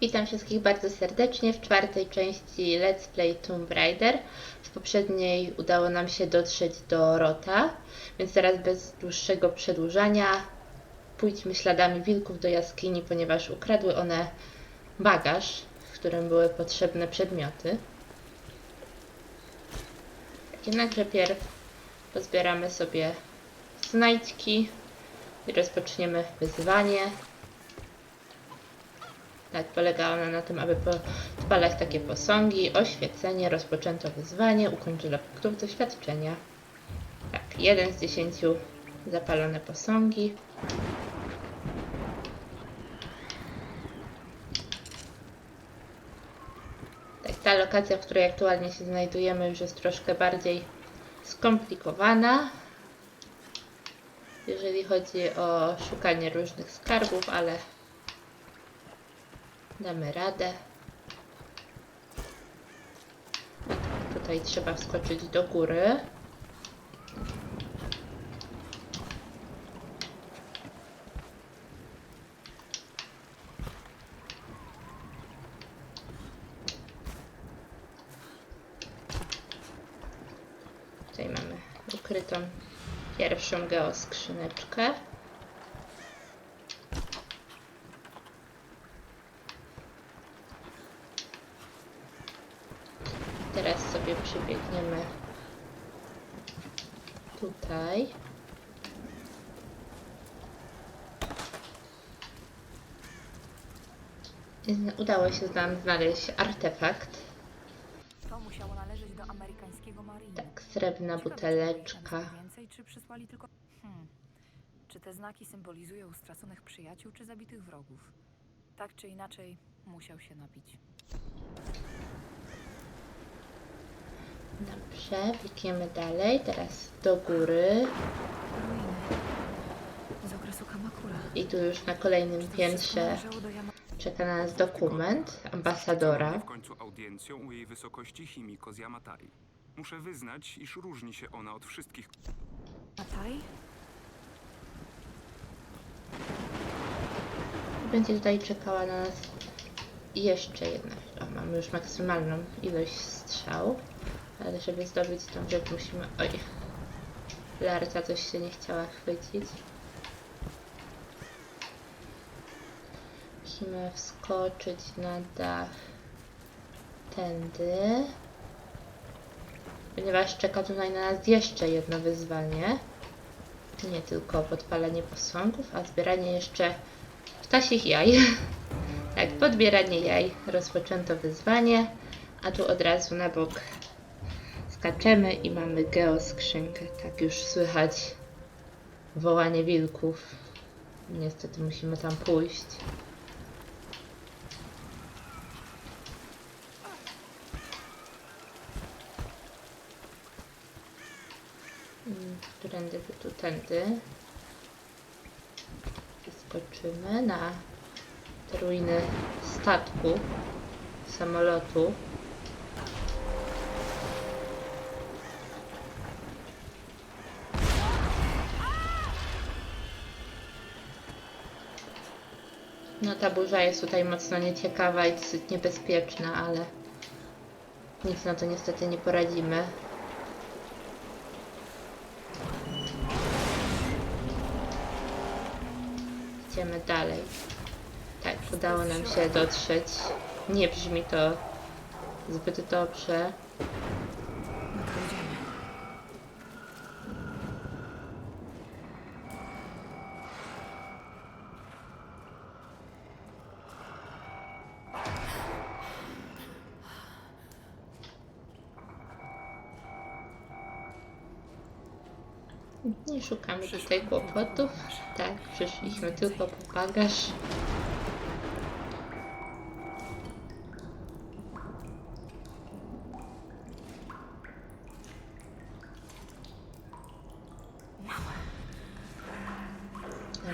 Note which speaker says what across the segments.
Speaker 1: Witam wszystkich bardzo serdecznie w czwartej części Let's Play Tomb Raider. W poprzedniej udało nam się dotrzeć do Rota, więc teraz bez dłuższego przedłużania pójdźmy śladami wilków do jaskini, ponieważ ukradły one bagaż, w którym były potrzebne przedmioty. Jednakże pierw pozbieramy sobie znajdźki i rozpoczniemy wyzwanie. Tak, polega ona na tym, aby podpalać takie posągi, oświecenie, rozpoczęto wyzwanie, ukończono punktów doświadczenia. Tak, jeden z dziesięciu zapalone posągi. Tak, ta lokacja, w której aktualnie się znajdujemy, już jest troszkę bardziej skomplikowana, jeżeli chodzi o szukanie różnych skarbów, ale damy radę. Tutaj trzeba wskoczyć do góry. Tutaj mamy ukrytą pierwszą geoskrzyneczkę. Teraz sobie przebiegniemy tutaj. Udało się nam znaleźć artefakt.
Speaker 2: To musiało należeć do amerykańskiego marine.
Speaker 1: Tak, srebrna buteleczka.
Speaker 2: więcej, czy przysłali tylko... Hmm. Czy te znaki symbolizują straconych przyjaciół, czy zabitych wrogów? Tak czy inaczej, musiał się napić.
Speaker 1: Dobrze, biegniemy dalej. Teraz do góry.
Speaker 2: Ruiny. Z okresu Kamakura.
Speaker 1: I tu już na kolejnym piętrze czeka na nas dokument ambasadora.
Speaker 3: W końcu audiencją u jej wysokości Himiko z Yamatai. Muszę wyznać, iż różni się ona od wszystkich
Speaker 2: Matai?
Speaker 1: Będzie tutaj czekała na nas jeszcze jedna. O, mamy już maksymalną ilość strzał, ale żeby zdobyć tą rzecz musimy... Oj, Larca coś się nie chciała chwycić. Musimy wskoczyć na dach tędy. Ponieważ czeka tutaj na nas jeszcze jedno wyzwanie. Nie tylko podpalenie posągów, a zbieranie jeszcze ptasich jaj. tak, podbieranie jaj. Rozpoczęto wyzwanie, a tu od razu na bok skaczemy i mamy geoskrzynkę. Tak już słychać wołanie wilków. Niestety musimy tam pójść. Mm, Którędy by tu tędy. Skoczymy na te ruiny statku, samolotu. Ta burza jest tutaj mocno nieciekawa i dosyć niebezpieczna, ale nic na to niestety nie poradzimy. Idziemy dalej. Tak, udało nam się dotrzeć. Nie brzmi to zbyt dobrze.
Speaker 2: No to idziemy.
Speaker 1: Nie szukamy tutaj kłopotów. Tak, przyszliśmy tylko po bagaż.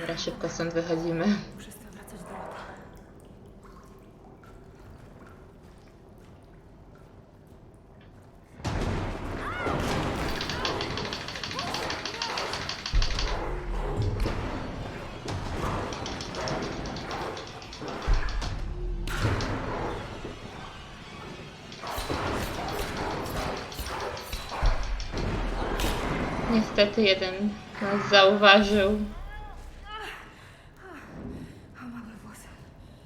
Speaker 1: Dobra, szybko stąd wychodzimy. Niestety jeden nas zauważył.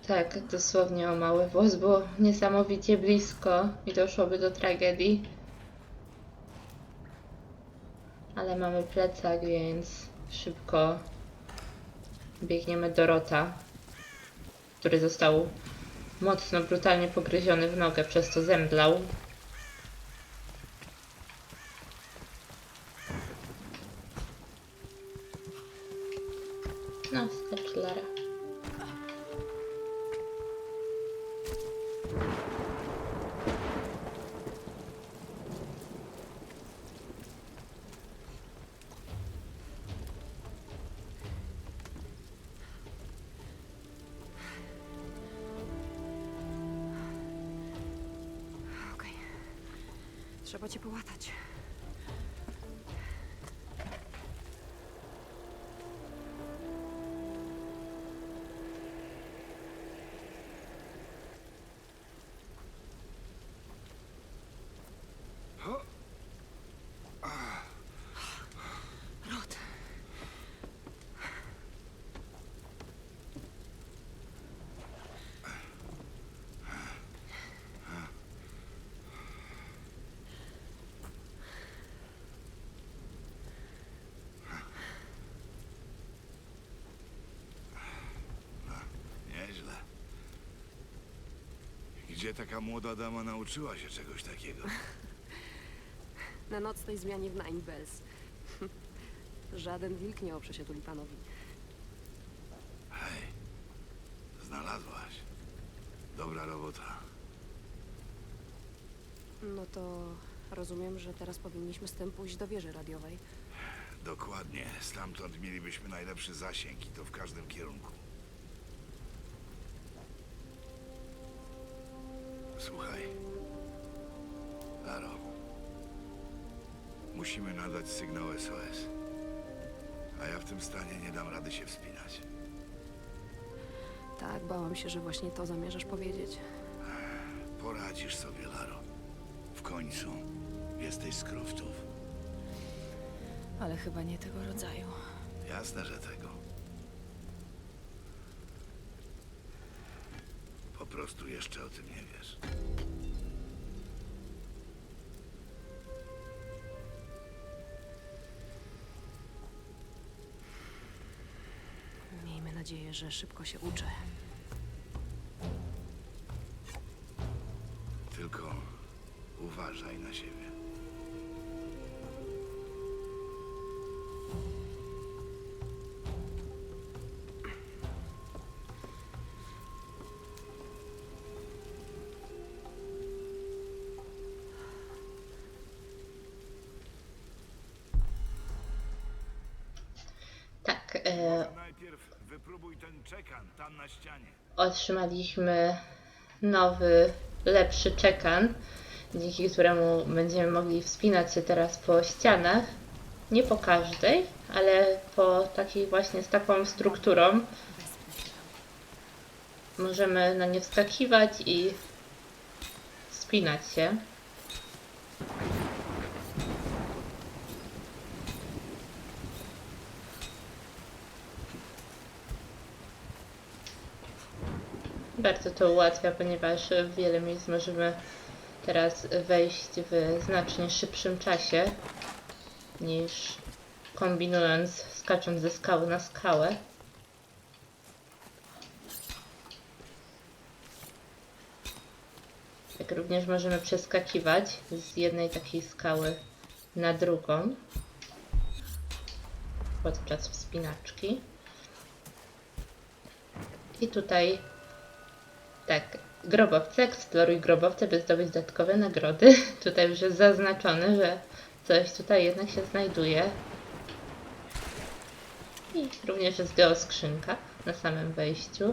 Speaker 1: Tak, dosłownie o mały włos, było niesamowicie blisko i doszłoby do tragedii. Ale mamy plecak, więc szybko biegniemy do Rota, który został mocno, brutalnie pogryziony w nogę, przez to zemdlał. No, skacz
Speaker 4: Gdzie taka młoda dama nauczyła się czegoś takiego?
Speaker 5: Na nocnej zmianie w Nine Bells. Żaden wilk nie oprze się tulipanowi.
Speaker 4: Hej, znalazłaś. Dobra robota.
Speaker 5: No to rozumiem, że teraz powinniśmy z tym pójść do wieży radiowej.
Speaker 4: Dokładnie. Stamtąd mielibyśmy najlepszy zasięg i to w każdym kierunku. Słuchaj. Laro. Musimy nadać sygnał SOS. A ja w tym stanie nie dam rady się wspinać.
Speaker 5: Tak, bałam się, że właśnie to zamierzasz powiedzieć.
Speaker 4: Poradzisz sobie, Laro. W końcu jesteś z Croftów.
Speaker 2: Ale chyba nie tego rodzaju.
Speaker 4: Jasne, że tego. Po prostu jeszcze o tym nie wiesz.
Speaker 5: Miejmy nadzieję, że szybko się uczę.
Speaker 4: Tylko uważaj na siebie. Najpierw wypróbuj ten czekan tam na ścianie.
Speaker 1: otrzymaliśmy nowy, lepszy czekan, dzięki któremu będziemy mogli wspinać się teraz po ścianach. Nie po każdej, ale po takiej właśnie z taką strukturą możemy na nie wskakiwać i wspinać się. Bardzo to ułatwia, ponieważ w wiele miejsc możemy teraz wejść w znacznie szybszym czasie niż kombinując, skacząc ze skały na skałę. Jak również możemy przeskakiwać z jednej takiej skały na drugą podczas wspinaczki. I tutaj tak, grobowce, eksploruj grobowce, by zdobyć dodatkowe nagrody. Tutaj już jest zaznaczone, że coś tutaj jednak się znajduje. I również jest geoskrzynka na samym wejściu.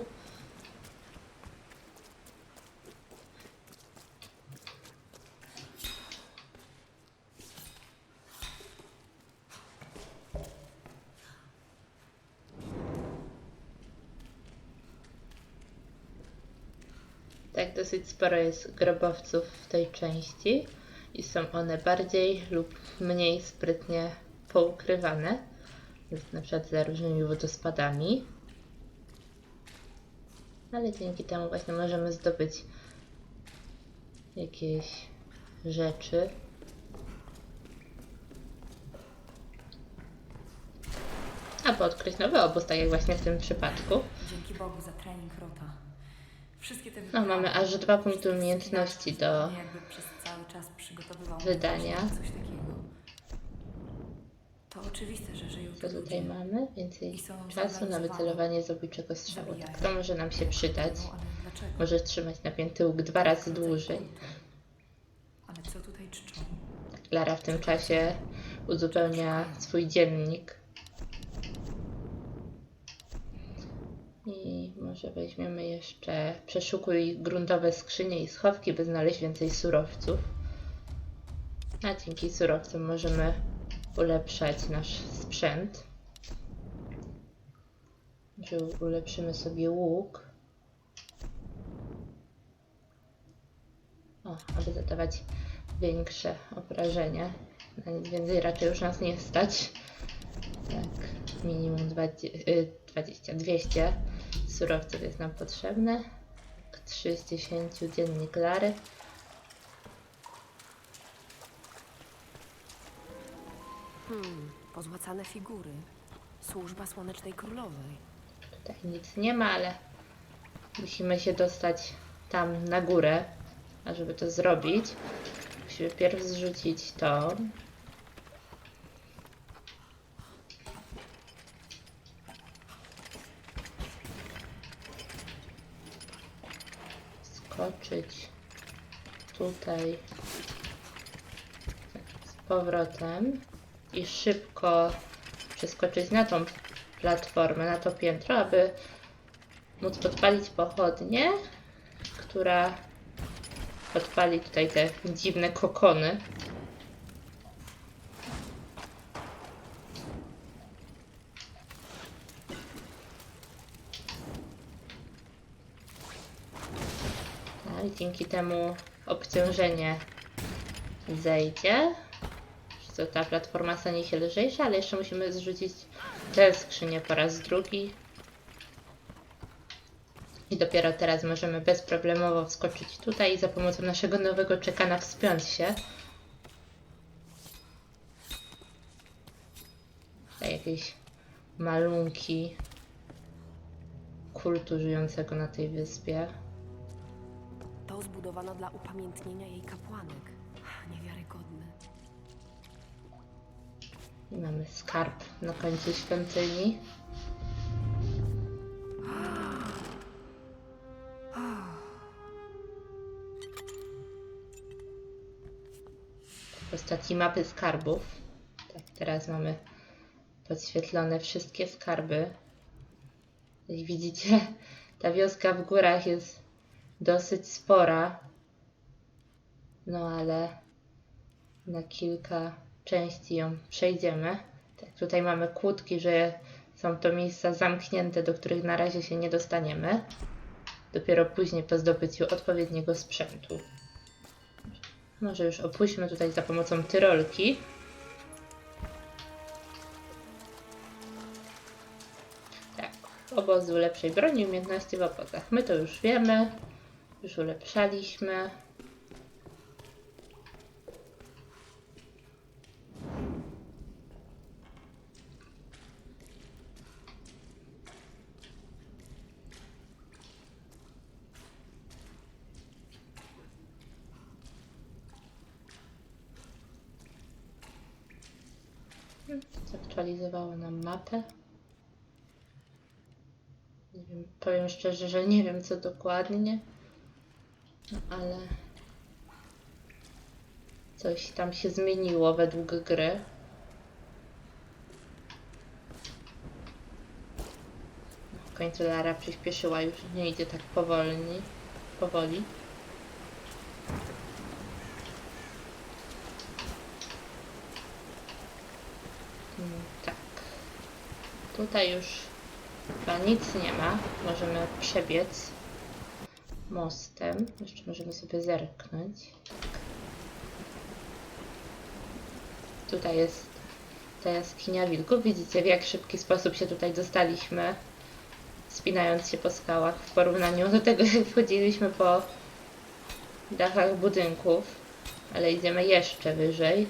Speaker 1: Tak, dosyć sporo jest grobowców w tej części i są one bardziej lub mniej sprytnie poukrywane. Na przykład za różnymi wodospadami. Ale dzięki temu właśnie możemy zdobyć jakieś rzeczy. Albo odkryć nowy obóz, tak jak właśnie w tym przypadku.
Speaker 2: Dzięki Bogu za trening Rota. Wszystkie te
Speaker 1: No,
Speaker 2: wyprawy,
Speaker 1: mamy aż dwa punkty umiejętności do
Speaker 2: jakby przez cały czas przygotowywał
Speaker 1: wydania.
Speaker 2: właśnie coś takiego. To oczywiste, że żyją
Speaker 1: Co
Speaker 2: tu
Speaker 1: tutaj
Speaker 2: ludzie.
Speaker 1: mamy? Więcej
Speaker 2: I są
Speaker 1: czasu na
Speaker 2: zorganizowani.
Speaker 1: wycelowanie zabójczego strzału.
Speaker 2: Zabijają.
Speaker 1: Tak, to może nam się przydać.
Speaker 2: No, ale dlaczego?
Speaker 1: Może trzymać napięty łuk dwa razy dłużej.
Speaker 2: Ale co tutaj czczą?
Speaker 1: Lara w tym czasie uzupełnia swój dziennik. I może weźmiemy jeszcze przeszukuj gruntowe skrzynie i schowki, by znaleźć więcej surowców. A dzięki surowcom możemy ulepszać nasz sprzęt. Że ulepszymy sobie łuk. O, aby zadawać większe obrażenia. Więcej raczej już nas nie stać. Tak, minimum 20, y, 20 200 surowców jest nam potrzebne. 3 z 10 dziennik Lary.
Speaker 5: Hmm, pozłacane figury. Służba Słonecznej Królowej.
Speaker 1: Tutaj nic nie ma, ale musimy się dostać tam na górę. A żeby to zrobić, musimy pierw zrzucić to. Skoczyć tutaj z powrotem i szybko przeskoczyć na tą platformę, na to piętro, aby móc podpalić pochodnię, która podpali tutaj te dziwne kokony. No dzięki temu obciążenie zejdzie. To ta platforma stanie się lżejsza, ale jeszcze musimy zrzucić tę skrzynię po raz drugi. I dopiero teraz możemy bezproblemowo wskoczyć tutaj i za pomocą naszego nowego czekana wspiąć się. Tutaj jakieś malunki kultu żyjącego na tej wyspie.
Speaker 5: To zbudowana dla upamiętnienia jej kapłanek.
Speaker 1: I mamy skarb na końcu świątyni. W postaci mapy skarbów. Tak, teraz mamy podświetlone wszystkie skarby. Jak widzicie, ta wioska w górach jest dosyć spora. No ale na kilka części ją przejdziemy. Tak, tutaj mamy kłódki, że są to miejsca zamknięte, do których na razie się nie dostaniemy. Dopiero później po zdobyciu odpowiedniego sprzętu. Może już opuśćmy tutaj za pomocą tyrolki. Tak, obozu lepszej broni umiejętności w obozach. My to już wiemy, już ulepszaliśmy. Zaktualizowało nam mapę. Nie wiem, powiem szczerze, że nie wiem co dokładnie, no ale coś tam się zmieniło według gry. W końcu Lara przyspieszyła, już nie idzie tak powolni, powoli. Mm, Tak. Tutaj już chyba nic nie ma. Możemy przebiec mostem. Jeszcze możemy sobie zerknąć. Tutaj jest ta jaskinia wilków. Widzicie, w jak szybki sposób się tutaj dostaliśmy, spinając się po skałach w porównaniu do tego, jak wchodziliśmy po dachach budynków. Ale idziemy jeszcze wyżej.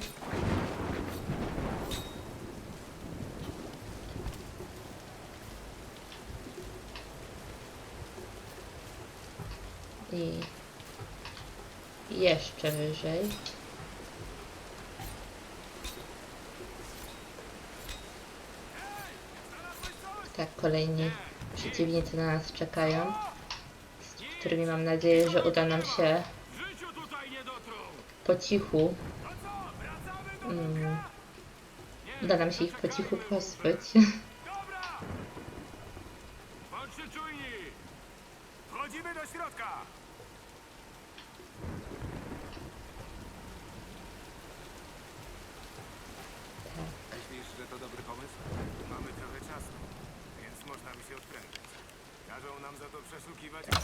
Speaker 1: I jeszcze wyżej. Tak, kolejni przeciwnicy na nas czekają, z którymi mam nadzieję, że uda nam się po cichu. Mm, uda nam się ich po cichu pozbyć.
Speaker 3: Bądźcie czujni! Wchodzimy do środka! Myślisz, że to dobry pomysł? Mamy trochę czasu, więc można by się odprężyć. Każą nam za to przesłuchiwać...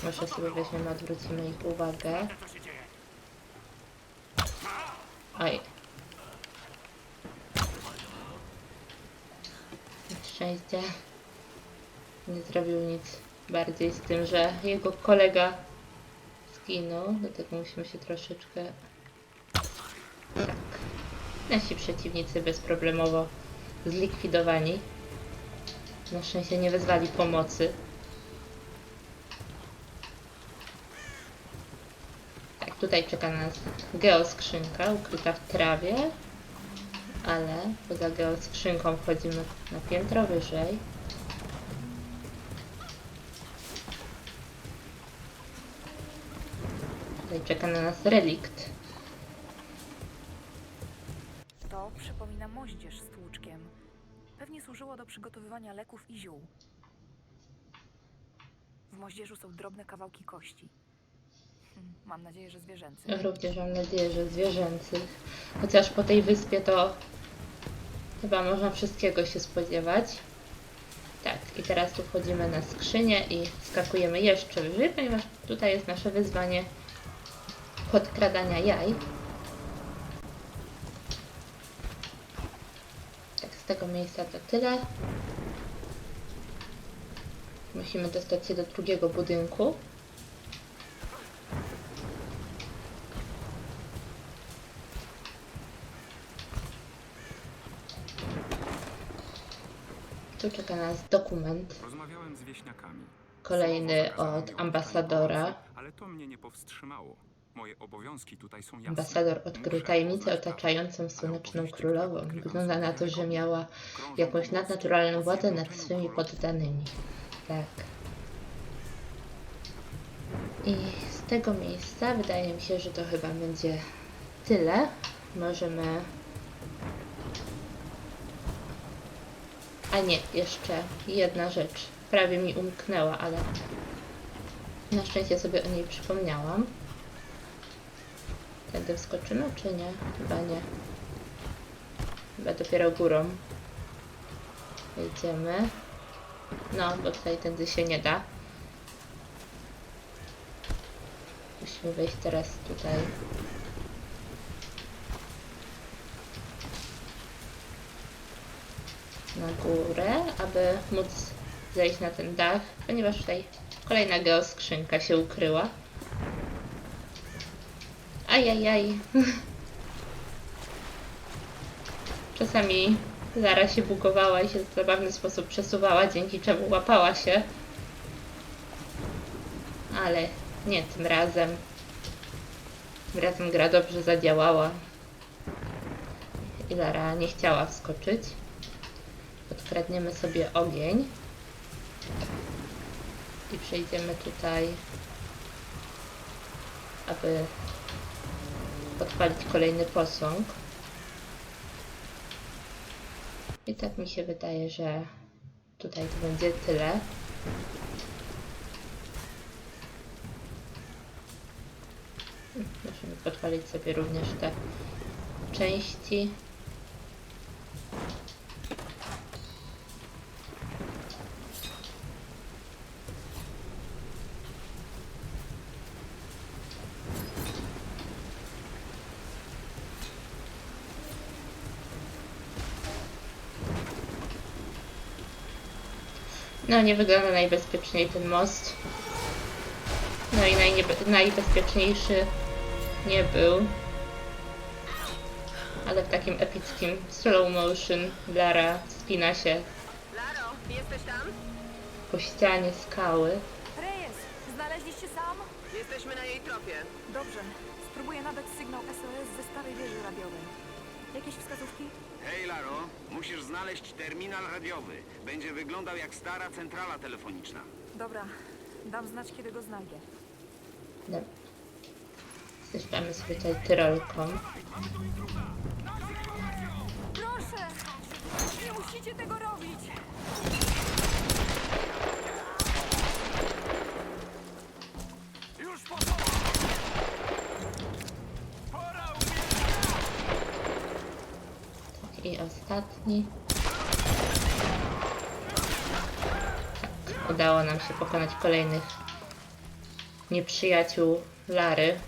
Speaker 1: Może sobie weźmiemy, odwrócimy ich uwagę. Oj. Na szczęście nie zrobił nic bardziej z tym, że jego kolega zginął, dlatego musimy się troszeczkę... Tak. Nasi przeciwnicy bezproblemowo zlikwidowani. Na szczęście nie wezwali pomocy. Tutaj czeka nas geoskrzynka ukryta w trawie, ale poza geoskrzynką wchodzimy na piętro wyżej. Tutaj czeka na nas relikt.
Speaker 2: To przypomina moździerz z tłuczkiem. Pewnie służyło do przygotowywania leków i ziół. W moździerzu są drobne kawałki kości. Mam nadzieję, że zwierzęcy.
Speaker 1: Również mam nadzieję, że zwierzęcych. Chociaż po tej wyspie to chyba można wszystkiego się spodziewać. Tak, i teraz tu wchodzimy na skrzynię i skakujemy jeszcze wyżej, ponieważ tutaj jest nasze wyzwanie podkradania jaj. Tak, z tego miejsca to tyle. Musimy dostać się do drugiego budynku. Tu czeka nas dokument.
Speaker 3: Rozmawiałem z wieśniakami.
Speaker 1: Kolejny od ambasadora.
Speaker 3: Ale to mnie nie powstrzymało. Moje obowiązki tutaj są jasne.
Speaker 1: Ambasador odkrył
Speaker 3: Muszę
Speaker 1: tajemnicę
Speaker 3: poznać
Speaker 1: otaczającą słoneczną królową. Wygląda na to, że miała
Speaker 3: krążą
Speaker 1: jakąś nadnaturalną
Speaker 3: o
Speaker 1: władzę nad swymi poddanymi. Tak. I z tego miejsca wydaje mi się, że to chyba będzie tyle. Możemy. Nie, jeszcze jedna rzecz. Prawie mi umknęła, ale na szczęście sobie o niej przypomniałam. Tędy wskoczymy, czy nie? Chyba nie. Chyba dopiero górą. Wejdziemy. No, bo tutaj tędy się nie da. Musimy wejść teraz tutaj. Na górę, aby móc zejść na ten dach, ponieważ tutaj kolejna geoskrzynka się ukryła. Ajajaj. Czasami Lara się bugowała i się w zabawny sposób przesuwała, dzięki czemu łapała się. Ale nie tym razem. Tym razem gra dobrze zadziałała. I Lara nie chciała wskoczyć. Odkradniemy sobie ogień. I przejdziemy tutaj, aby podpalić kolejny posąg. I tak mi się wydaje, że tutaj to będzie tyle. Musimy podpalić sobie również te części. No, nie wygląda najbezpieczniej ten most. No i najbezpieczniejszy nie był. Ale w takim epickim slow motion Lara wspina się
Speaker 5: Laro, jesteś tam?
Speaker 1: po ścianie skały.
Speaker 2: Reyes, znaleźliście sam?
Speaker 5: Jesteśmy na jej tropie.
Speaker 2: Dobrze. Spróbuję nadać sygnał SOS ze starej wieży radiowej. Jakieś wskazówki?
Speaker 6: Hej, Laro, musisz znaleźć terminal radiowy. Będzie wyglądał jak stara centrala telefoniczna.
Speaker 2: Dobra. Dam znać, kiedy go znajdę.
Speaker 1: No. Zjeżdżamy sobie tutaj tyrolką.
Speaker 2: Proszę! Nie musicie tego robić!
Speaker 1: Ostatni. Udało nam się pokonać kolejnych nieprzyjaciół Lary,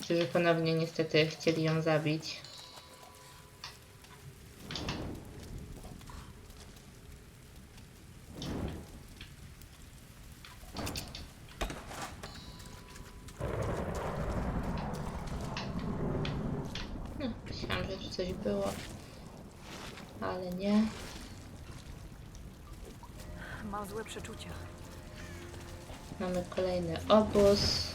Speaker 1: którzy ponownie niestety chcieli ją zabić. No, myślałam, że już coś było, ale nie.
Speaker 2: Mam złe przeczucia.
Speaker 1: Mamy kolejny obóz.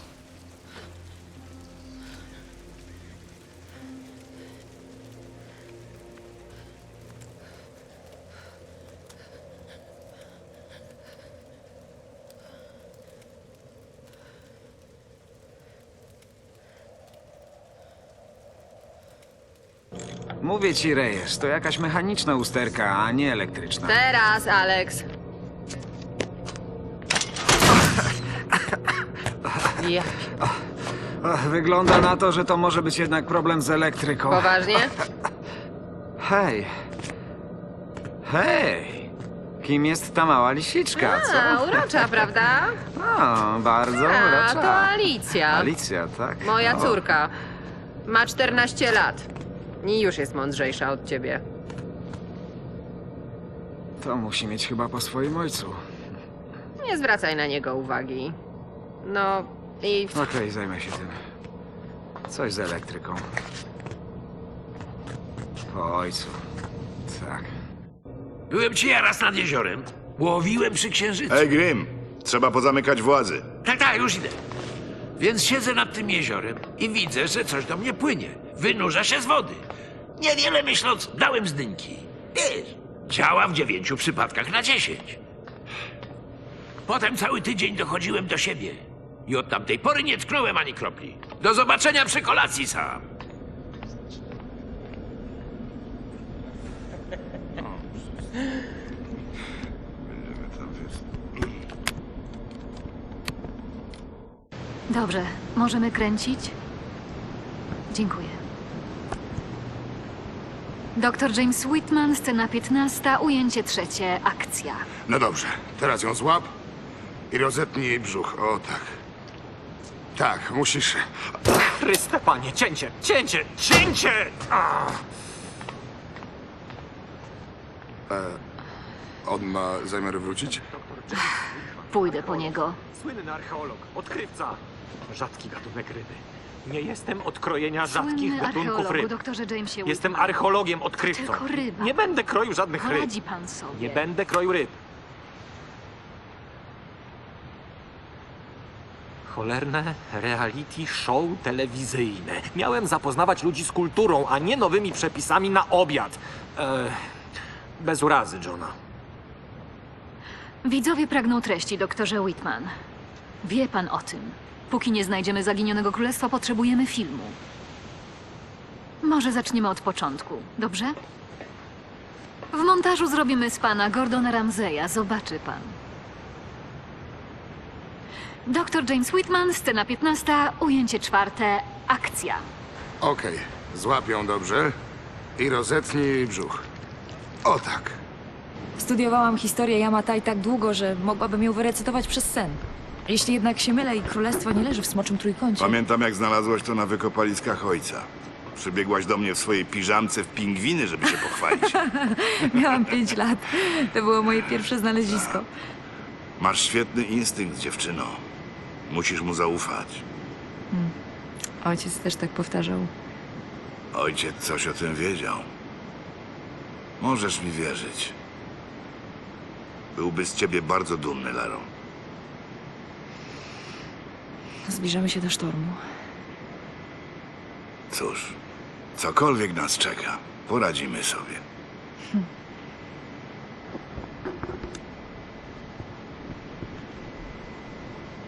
Speaker 6: Mówię ci, Reyes, to jakaś mechaniczna usterka, a nie elektryczna.
Speaker 5: Teraz, Alex. Ja,
Speaker 6: Ach, Wygląda na to, że to może być jednak problem z elektryką.
Speaker 5: poważnie?
Speaker 6: Hej. Hej. Kim jest ta mała lisiczka, co?
Speaker 5: A, urocza, prawda?
Speaker 6: O, bardzo
Speaker 5: A,
Speaker 6: urocza.
Speaker 5: to Alicja.
Speaker 6: Alicja, tak?
Speaker 5: Moja
Speaker 6: O,
Speaker 5: córka. Ma 14 lat. I już jest mądrzejsza od ciebie.
Speaker 6: To musi mieć chyba po swoim ojcu.
Speaker 5: Nie zwracaj na niego uwagi. No i
Speaker 6: Okej, zajmę się tym. Coś z elektryką. Po ojcu. Tak.
Speaker 7: Byłem ci ja raz nad jeziorem. Łowiłem przy księżycu.
Speaker 4: Ej, Grim, trzeba pozamykać włazy.
Speaker 7: Tak, tak, już idę. Więc siedzę nad tym jeziorem i widzę, że coś do mnie płynie. Wynurza się z wody. Niewiele myśląc, dałem z dynki. Wiesz, działa w dziewięciu przypadkach na dziesięć. Potem cały tydzień dochodziłem do siebie. I od tamtej pory nie tknąłem ani kropli. Do zobaczenia przy kolacji sam.
Speaker 8: Dobrze, możemy kręcić? Dziękuję. Dr James Whitman, scena 15, ujęcie trzecie, akcja.
Speaker 4: No dobrze, teraz ją złap i rozetnij jej brzuch. O tak. Tak, musisz.
Speaker 9: Chryste, panie, cięcie, cięcie, cięcie! A!
Speaker 4: On ma zamiar wrócić?
Speaker 8: Pójdę po niego.
Speaker 9: Słynny archeolog, odkrywca. Rzadki gatunek ryby. Nie jestem od krojenia rzadkich
Speaker 8: Słynny
Speaker 9: gatunków
Speaker 8: archeologu,
Speaker 9: ryb.
Speaker 8: doktorze Jamesie
Speaker 9: Jestem
Speaker 8: Whitman.
Speaker 9: archeologiem, odkrywcą.
Speaker 8: Tylko ryba.
Speaker 9: Nie będę kroił żadnych ryb.
Speaker 8: Poradzi pan sobie.
Speaker 9: Nie będę kroił ryb. Cholerne reality show telewizyjne. Miałem zapoznawać ludzi z kulturą, a nie nowymi przepisami na obiad. E, bez urazy, Johna.
Speaker 8: Widzowie pragną treści, doktorze Whitman. Wie pan o tym. Póki nie znajdziemy zaginionego królestwa, potrzebujemy filmu. Może zaczniemy od początku, dobrze? W montażu zrobimy z pana Gordona Ramseya, zobaczy pan. Doktor James Whitman, scena 15, ujęcie czwarte, akcja.
Speaker 4: Okej, złap ją dobrze i rozetnij jej brzuch. O tak.
Speaker 10: Studiowałam historię Yamatai tak długo, że mogłabym ją wyrecytować przez sen. Jeśli jednak się mylę i królestwo nie leży w smoczym trójkącie,
Speaker 4: Pamiętam, jak znalazłaś to na wykopaliskach ojca. Przybiegłaś do mnie w swojej piżamce w pingwiny, żeby się pochwalić.
Speaker 10: Miałam pięć lat. To było moje pierwsze znalezisko.
Speaker 4: Masz świetny instynkt, dziewczyno. Musisz mu zaufać.
Speaker 10: Ojciec też tak powtarzał.
Speaker 4: Ojciec coś o tym wiedział. Możesz mi wierzyć. Byłby z ciebie bardzo dumny, Laro.
Speaker 10: Zbliżamy się do sztormu.
Speaker 4: Cóż, cokolwiek nas czeka, poradzimy sobie.